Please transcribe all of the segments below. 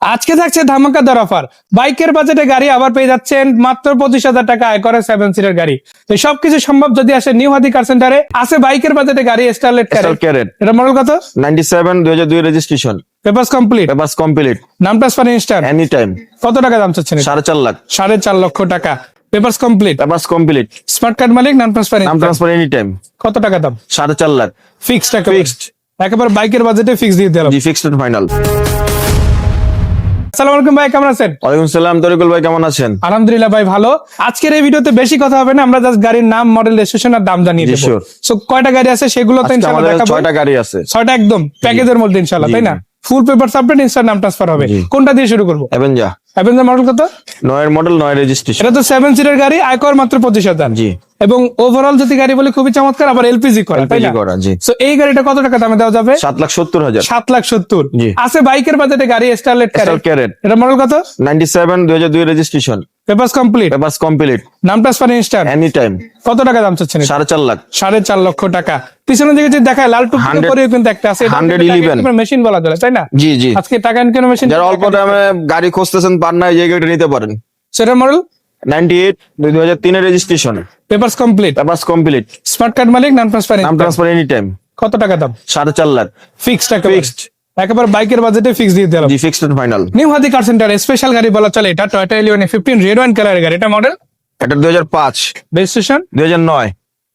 আজকে থাকছে ধামাকাদার অফার বাইকের বাজেটে গাড়ি আবার পেয়ে যাচ্ছেন মাত্র পঁচিশ হাজার টাকা আয় করে সেভেন সিটের গাড়ি। তো সবকিছু সম্ভব যদি আসে নিউ হাদি কার সেন্টারে আছে বাইকের বাজেটে গাড়ি স্টারলেট স্টার ক্যারেট এটা মডেল কত? নাইনটি সেভেন দুই হাজার দুই registration papers complete papers complete নাম ট্রান্সফার ইনস্ট্যান্ট এনি টাইম কত টাকা দাম চাচ্ছেন সাড়ে চার লাখ। সাড়ে চার লক্ষ টাকা। Papers complete papers complete smart card মালিক নাম ট্রান্সফার নাম ট্রান্সফার এনি টাইম কত টাকা দাম? সাড়ে চার লাখ। ফিক্সড টাকা Fixed. একেবারে বাইকের বাজেটে ফিক্স দিয়ে দিলাম। জি ফিক্সড ফাইনাল আসসালামু আলাইকুম ভাই কেমন আছেন? ওয়ালাইকুম সালাম তরিকুল ভাই কেমন আছেন? আলহামদুলিল্লাহ ভাই ভালো। আজকের এই ভিডিওতে বেশি কথা হবে না আমরা জাস্ট গাড়ির নাম মডেল রেজিস্ট্রেশন আর দাম জানিয়ে জি, সো কয়টা গাড়ি আছে সেগুলো তো ইনশাআল্লাহ দেখাবো। ছয়টা গাড়ি আছে। ছয়টা একদম প্যাকেজের মধ্যে ইনশাআল্লাহ তাই না? ফুল পেপার সাবমিট ইনস্টার নাম ট্রান্সফার হবে। কোনটা দিয়ে শুরু করব? অ্যাভেঞ্জা অ্যাভেঞ্জার মডেল কত? নয়ের মডেল নয় রেজিস্ট্রেশন এটা তো সেভেন সিটের গাড়ি আয়কর মাত্র পঁচিশ হাজার। জি। এবং ওভারঅল যদি গাড়ি বলে খুবই চমৎকার আবার এলপিজি করা তাই না? সো এই গাড়িটা কত টাকা দামে দেওয়া যাবে? সাত লাখ সত্তর হাজার। সাত লাখ সত্তর। জি। আছে বাইকের বাজেটে গাড়ি স্টারলেট স্টার ক্যারেট এটা মডেল কত? নাইনটি সেভেন দুই হাজার দুই registration papers complete papers complete নাম ট্রান্সফার ইনস্ট্যান্ট এনি টাইম কত টাকা দাম চাচ্ছেন? সাড়ে চার লাখ। সাড়ে চার লক্ষ টাকা। পিছনের দিকে যদি দেখায় লাল 100 পরেও কিন্তু একটা আছে। 111 মেশিন বলা চলে তাই না? জি জি। আজকে টাকা ইনকাম মেশিন যারা অল্প দামে গাড়ি খুঁজতেছেন পার না এই গাড়িটা নিতে পারেন। সেটা মডেল নাইনটি এইট দুই হাজার তিনের registration papers complete papers complete smart card মালিক নাম ট্রান্সফার নাম ট্রান্সফার এনি টাইম কত টাকা দাম? লাখ। ফিক্সড টাকা Fixed. একেবারে বাইকের বাজেটে ফিক্স দিয়ে দিলাম। জি fixed final new Hadi car centre special গাড়ি বলা চলে। এটা Toyota eleven fifteen red one কালারের গাড়ি। এটা মডেল এটা দুই হাজার পাঁচ। রেজিস্ট্রেশন দুই হাজার নয়।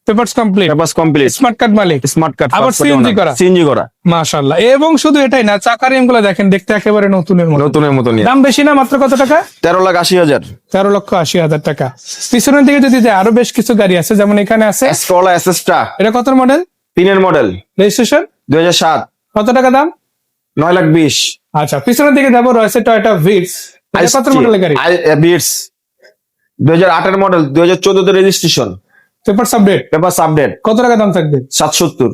Papers complete papers complete smart card মালিক। স্মার্ট কার্ড আবার CNG করা? সিএনজি করা। মাশাআল্লাহ। এবং শুধু এটাই না চাকার দেখেন দেখতে একেবারে নতুনের মতো। নতুনের মতো দাম বেশি না মাত্র কত টাকা? তেরো লাখ আশি হাজার। তেরো লক্ষ আশি হাজার টাকা। পিছনের দিকে যদি আরও বেশ কিছু গাড়ি আছে যেমন এখানে আছে। স্ট্রলা এসএসটা এটা কত মডেল তিনের মডেল রেজিস্ট্রেশন দুই হাজার সাত। কত টাকা দাম? নয় লাখ বিশ। আচ্ছা পিছনের দিকে যাব রয়েছে টয়টা ভিটস কত মডেলের গাড়ি? বিটস দুই হাজার আটের মডেল দুই হাজার চোদ্দ রেজিস্ট্রেশন পেপার সাবডেট পেপার সাবডেট কত টাকা দাম থাকবে? সাত সত্তর